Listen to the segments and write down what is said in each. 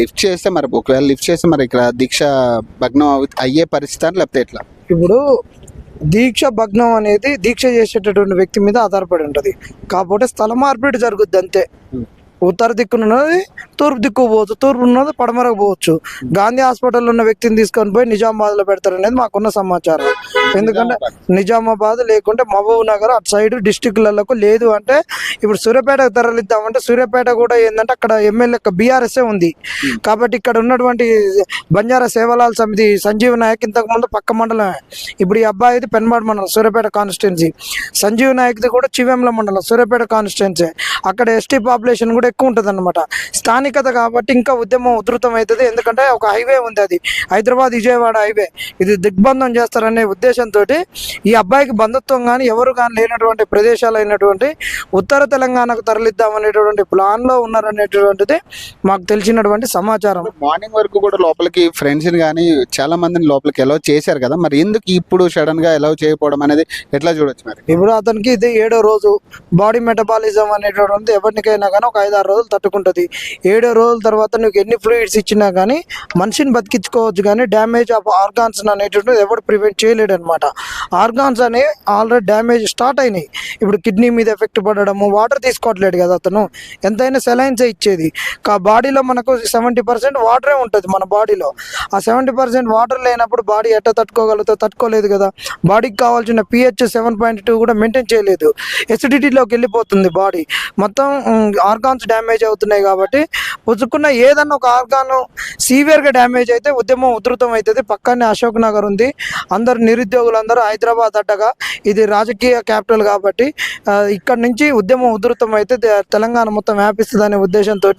Lift చేస్తే మరి ఒకవేళ లిఫ్ట్ చేస్తే మరి ఇక్కడ దీక్ష భగ్నం అయ్యే పరిస్థితి అని లేకపోతే ఎట్లా? ఇప్పుడు దీక్ష భగ్నం అనేది దీక్ష చేసేటటువంటి వ్యక్తి మీద ఆధారపడి ఉంటుంది. కాకపోతే స్థల మార్పిడి జరుగుద్ది అంతే. ఉత్తర దిక్కున ఉన్నది తూర్పు దిక్కు పోవచ్చు. తూర్పు ఉన్నది పడమరకు పోవచ్చు. గాంధీ హాస్పిటల్లో ఉన్న వ్యక్తిని తీసుకొని పోయి నిజామాబాద్లో పెడతారనేది మాకున్న సమాచారం. ఎందుకంటే నిజామాబాద్ లేకుంటే మహబూబ్ నగర్ అటు సైడ్ డిస్టిక్లకు లేదు అంటే ఇప్పుడు సూర్యాపేటకు తరలిద్దామంటే సూర్యాపేట కూడా ఏంటంటే అక్కడ ఎమ్మెల్యే బీఆర్ఎస్ఏ ఉంది. కాబట్టి ఇక్కడ ఉన్నటువంటి బంజారా సేవలాల్ సమితి సంజీవ్ నాయక్ ఇంతకు ముందు పక్క మండలమే. ఇప్పుడు ఈ అబ్బాయిది పెన్మాడ్ మండలం సూర్యాపేట కాన్స్టిట్యున్సీ సంజీవ్ నాయక్ది కూడా చివెంల మండలం సూర్యాపేట కాన్స్టిట్యున్సీ అక్కడ ఎస్టీ పాపులేషన్ కూడా ఎక్కువ ఉంటుంది అనమాట స్థానికత కాబట్టి ఇంకా ఉద్యమం ఉధృతం అవుతుంది ఎందుకంటే ఒక హైవే ఉంది అది. హైదరాబాద్ విజయవాడ హైవే. ఇది దిగ్బంధం చేస్తారనే ఉద్దేశంతో ఈ అబ్బాయికి బంధుత్వం కానీ ఎవరు కానీ లేనటువంటి ప్రదేశాలు అయినటువంటి ఉత్తర తెలంగాణకు తరలిద్దాం అనేటువంటి ప్లాన్లో ఉన్నారనేటువంటిది మాకు తెలిసినటువంటి సమాచారం. మార్నింగ్ వరకు కూడా లోపలికి ఫ్రెండ్స్ కానీ చాలా మందిని లోపలికి ఎలా చేశారు కదా? మరి ఎందుకు ఇప్పుడు సడన్గా ఎలా చేయకపోవడం అనేది ఎట్లా చూడొచ్చు మరి? ఇప్పుడు అతనికి ఇది ఏడో రోజు బాడీ మెటబాలిజం అనేటువంటిది ఎవరికైనా కానీ ఒక ఐదు ఆరు రోజులు తట్టుకుంటుంది. ఏడో రోజుల తర్వాత నువ్వు ఎన్ని ఫ్లూయిడ్స్ ఇచ్చినా కానీ మనిషిని బతికించుకోవచ్చు కానీ డ్యామేజ్ ఆఫ్ ఆర్గాన్స్ అనేటువంటిది ఎవడు ప్రివెంట్ చేయలేడు అనమాట ఆర్గాన్స్ అనేవి ఆల్రెడీ డ్యామేజ్ స్టార్ట్ అయినాయి. ఇప్పుడు కిడ్నీ మీద ఎఫెక్ట్ పడడము వాటర్ తీసుకోవట్లేదు కదా అతను. ఎంతైనా సెలైన్సే ఇచ్చేది. కా బాడీలో మనకు సెవెంటీ పర్సెంట్ వాటరే ఉంటుంది మన బాడీలో. ఆ సెవెంటీ పర్సెంట్ వాటర్ లేనప్పుడు బాడీ ఎట్లా తట్టుకోగలుగుతా తట్టుకోలేదు కదా. బాడీకి కావాల్సిన పిహెచ్ సెవెన్ పాయింట్ టూ కూడా మెయింటైన్ చేయలేదు. ఎసిడిటీలోకి వెళ్ళిపోతుంది బాడీ. మొత్తం ఆర్గాన్స్ డ్యామేజ్ అవుతున్నాయి కాబట్టి పుచ్చుకున్న ఏదన్నా ఒక ఆర్గాన్ సీవియర్గా డ్యామేజ్ అయితే ఉద్యమం ఉధృతం అవుతుంది. పక్కనే అశోక్ నగర్ ఉంది. అందరు నిరుద్యోగులందరూ హైదరాబాద్ అడ్డగా ఇది రాజకీయ క్యాపిటల్ కాబట్టి ఇక్కడ నుంచి ఉద్యమం ఉధృతం అయితే తెలంగాణ మొత్తం వ్యాపిస్తుంది ఉద్దేశంతో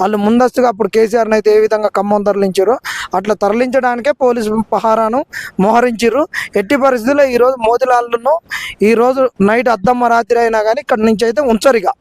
వాళ్ళు ముందస్తుగా అప్పుడు కేసీఆర్ని అయితే ఏ విధంగా ఖమ్మం తరలించారో అట్లా తరలించడానికే పోలీసు పహారాను మోహరించారు ఎట్టి పరిస్థితుల్లో ఈరోజు మోతిలాలను ఈరోజు నైట్ అద్దమ్మ రాత్రి అయినా కానీ ఇక్కడ నుంచి అయితే ఉంచరిగా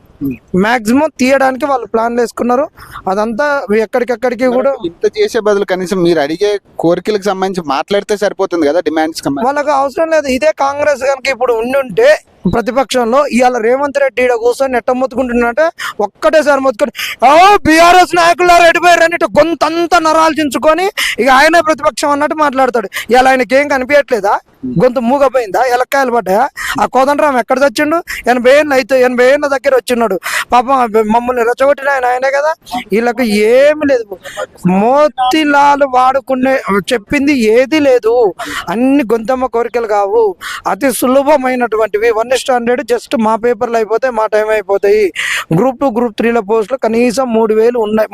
మాక్సిమం తీయడానికి వాళ్ళు ప్లాన్లు వేసుకున్నారు. అదంతా ఎక్కడికెక్కడికి కూడా ఇంత చేసే బదులు కనీసం మీరు అడిగే కోరికలకు సంబంధించి మాట్లాడితే సరిపోతుంది కదా డిమాండ్స్ వాళ్ళకి అవసరం లేదు. ఇదే కాంగ్రెస్ కనుక ఇప్పుడు ఉండుంటే ప్రతిపక్షంలో ఇవాళ రేవంత్ రెడ్డి ఈడ కూర్చొని ఎట్ట మొత్తుకుంటున్నట్టే ఒక్కటేసారి మొత్తుకొని ఓ బీఆర్ఎస్ నాయకులు ఎడిపోయారు అని ఇటు గొంతంతా నరాల్చించుకొని ఇక ఆయనే ప్రతిపక్షం అన్నట్టు మాట్లాడతాడు. ఇలా ఆయనకి ఏం కనిపించట్లేదా? గొంతు మూగపోయిందా? ఎలక్కాయలు పడ్డాయా? ఆ కోదండరాం ఎక్కడ తెచ్చిండు ఎనభై ఏళ్ళు అయితే ఎనభై ఏళ్ళ దగ్గర వచ్చిన్నాడు. పాపం మమ్మల్ని రెచ్చగొట్టిన ఆయన ఆయనే కదా? వీళ్ళకి ఏమి లేదు. మోతిలాలు వాడుకునే చెప్పింది ఏది లేదు. అన్ని గొంతమ్మ కోరికలు కావు. అతి సులభమైనటువంటివి. వన్ స్టాండర్డ్ జస్ట్ మా పేపర్లు అయిపోతాయి మా టైం అయిపోతాయి. గ్రూప్ టూ గ్రూప్ త్రీలో పోస్టులు కనీసం మూడు వేలు ఉన్నాయి.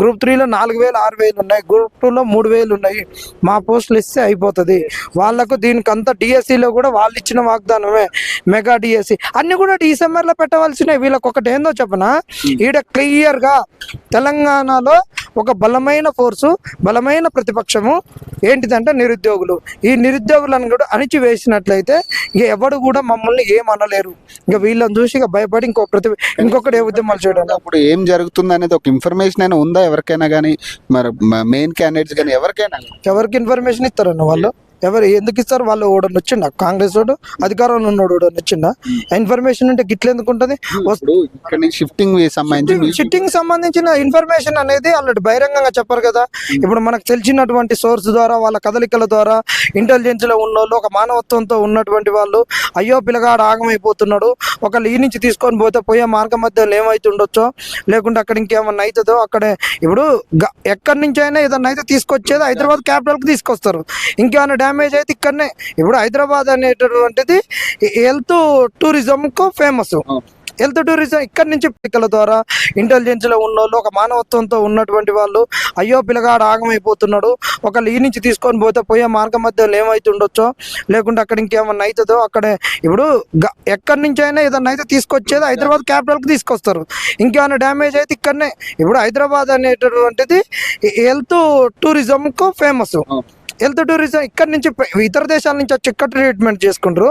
గ్రూప్ త్రీలో నాలుగు వేలు ఆరు వేలు ఉన్నాయి. గ్రూప్ టూలో మూడు వేలు ఉన్నాయి. మా పోస్టులు ఇస్తే అయిపోతుంది. వాళ్ళకు దీనికి అంతా డిఎస్సిలో కూడా వాళ్ళు ఇచ్చిన వాగ్దానమే. మెగా డిఎస్సి అన్ని కూడా డిసెంబర్లో పెట్టవలసినవి. వీళ్ళకి ఒకటి ఏందో చెప్పనా? ఈడ క్లియర్గా తెలంగాణలో ఒక బలమైన ఫోర్సు బలమైన ప్రతిపక్షము ఏంటిదంటే నిరుద్యోగులు. ఈ నిరుద్యోగులను కూడా అణిచివేసినట్లయితే ఇక ఎవడు కూడా మమ్మల్ని ఏం అనలేరు. ఇక వీళ్ళని చూసి ఇక భయపడి ఇంకో ప్రతి ఇంకొకటి ఏ ఉద్యమాలు చేయడం అప్పుడు ఏం జరుగుతుంది అనేది ఒక ఇన్ఫర్మేషన్ అయినా ఉందా ఎవరికైనా కానీ మరి మెయిన్ క్యాండిడేట్స్ కానీ ఎవరికైనా ఎవరికి ఇన్ఫర్మేషన్ ఇస్తారన్న వాళ్ళు? ఎవరు ఎందుకు ఇస్తారు? వాళ్ళు ఓడని వచ్చిండ కాంగ్రెస్ వాడు అధికారంలో ఉన్నాడు ఓడని వచ్చిండ ఇన్ఫర్మేషన్ అంటే గిట్ల ఎందుకు ఉంటుంది? షిఫ్టింగ్ సిట్టింగ్ సంబంధించిన ఇన్ఫర్మేషన్ అనేది వాళ్ళు బహిరంగంగా చెప్పరు కదా. ఇప్పుడు మనకు తెలిసినటువంటి సోర్స్ ద్వారా వాళ్ళ కదలికల ద్వారా ఇంటెలిజెన్స్లో ఉన్నోళ్ళు ఒక మానవత్వంతో ఉన్నటువంటి వాళ్ళు అయ్యో పిల్లగాడు ఆగమైపోతున్నాడు. ఒకళ్ళు ఈ నుంచి తీసుకొని పోతే పోయే మార్గం మధ్యలో ఏమైతుండొచ్చో లేకుంటే అక్కడ ఇంకేమన్నా అవుతుందో అక్కడే ఇప్పుడు ఎక్కడి నుంచి అయినా ఏదన్నా అయితే తీసుకొచ్చేది హైదరాబాద్ క్యాపిటల్కి తీసుకొస్తారు. ఇంకేమైనా డ్యామేజ్ అయితే ఇక్కడనే. ఇప్పుడు హైదరాబాద్ అనేటటువంటిది హెల్త్ టూరిజం కు ఫేమస్ హెల్త్ టూరిజం ఇక్కడ నుంచి పిక్కల ద్వారా ఇంటెలిజెన్స్లో ఉన్నోళ్ళు ఒక మానవత్వంతో ఉన్నటువంటి వాళ్ళు అయ్యో పిల్లగాడు ఆగమైపోతున్నాడు. ఒకళ్ళు ఈ నుంచి తీసుకొని పోతే పోయే మార్గం మధ్యలో ఏమైతుండొచ్చో లేకుంటే అక్కడ ఇంకేమన్నా అవుతుందో అక్కడే. ఇప్పుడు ఎక్కడి నుంచి అయినా ఏదన్నా అయితే తీసుకొచ్చేది హైదరాబాద్ క్యాపిటల్కి తీసుకొస్తారు. ఇంకేమైనా డ్యామేజ్ అయితే ఇక్కడనే. ఇప్పుడు హైదరాబాద్ అనేటటువంటిది హెల్త్ టూరిజం కు ఫేమస్ హెల్త్ టూరిజం ఇక్కడ నుంచి ఇతర దేశాల నుంచి వచ్చి ఇక్కడ ట్రీట్మెంట్ చేసుకుంటారు.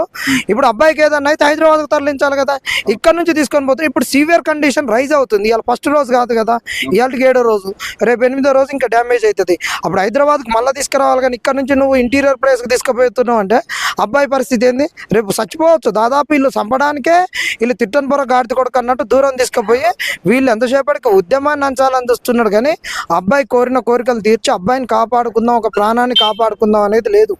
ఇప్పుడు అబ్బాయికి ఏదన్నా అయితే హైదరాబాద్కు తరలించాలి కదా ఇక్కడ నుంచి తీసుకొని పోతే ఇప్పుడు సివియర్ కండిషన్ రైజ్ అవుతుంది. ఇవాళ ఫస్ట్ రోజు కాదు కదా ఇవాళకి ఏడో రోజు రేపు ఎనిమిదో రోజు ఇంకా డ్యామేజ్ అవుతుంది. అప్పుడు హైదరాబాద్కి మళ్ళీ తీసుకురావాలి కానీ ఇక్కడ నుంచి నువ్వు ఇంటీరియర్ ప్లేస్కి తీసుకుపోతున్నావు అంటే అబ్బాయి పరిస్థితి ఏంది? రేపు చచ్చిపోవచ్చు. దాదాపు వీళ్ళు చంపడానికే వీళ్ళు తిట్టని పొర గాడిత కొడుకు అన్నట్టు దూరం తీసుకుపోయి వీళ్ళు ఎంతసేపటికి ఉద్యమాన్ని అంచాలని చూస్తున్నాడు కానీ అబ్బాయి కోరిన కోరికలు తీర్చి అబ్బాయిని కాపాడుకుందాం ఒక ప్రాణాన్ని కాపాడుకుందాం అనేది లేదు.